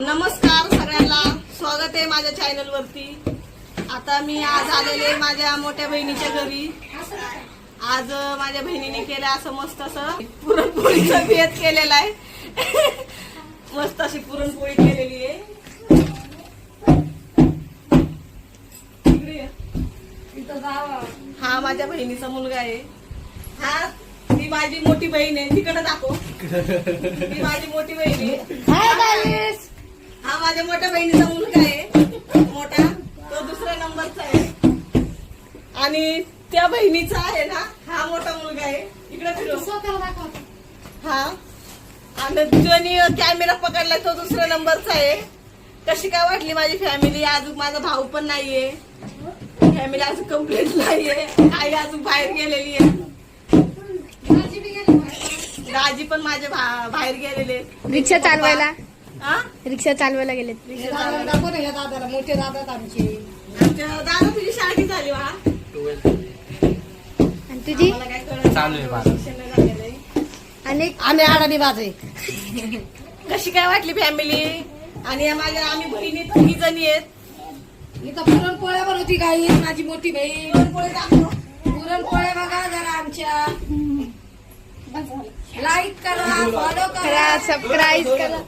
नमस्कार सगळ्यांना. स्वागत आहे माझ्या चॅनल वरती. आता मी आज आलेले माझ्या मोठ्या बहिणीच्या घरी. आज माझ्या बहिणीने केलं असं मस्त असं पुरणपोळीचं भेद केलेला आहे. मस्त अशी पुरणपोळी केलेली आहे. हा माझ्या बहिणीचा मुलगा आहे. हा ती माझी मोठी बहीण आहे. तिकडे दाखव. ती माझी मोठी बहीण आहे. माझ्या मोठ्या बहिणीचा मुलगा आहे. मोठा. तो दुसऱ्या नंबरचा आहे. आणि त्या बहिणीचा आहे ना हा मोठा मुलगा आहे. इकडे हा. आणि ज्याने कॅमेरा पकडलाय तो दुसऱ्या नंबरचा आहे. कशी काय वाटली माझी फॅमिली अजून माझा भाऊ पण नाहीये. फॅमिली अजून कंप्लीट नाहीये. आई अजून बाहेर गेलेली आहे. दाजी पण माझे भा- बाहेर गेलेले रिक्षा चालवायला? रिक्षा चालवायला गेलेत. मोठे दादा आमचे आमच्या दादा तुझी शाळा झाली वा आणि तुझी? चालू आहे. आणि? आम्ही अडाणी बाजे कशी काय वाटली फॅमिली आणि या माझ्या आम्ही बहिणी तिघी जणी आहेत? इथं पुरणपोळ्या बनवती काही माझी मोठी बहीण. पुरणपोळी दाखव. पुरणपोळ्या बघा जरा आमच्या. लाईक करा फॉलो करा. करा सबस्क्राईब करा.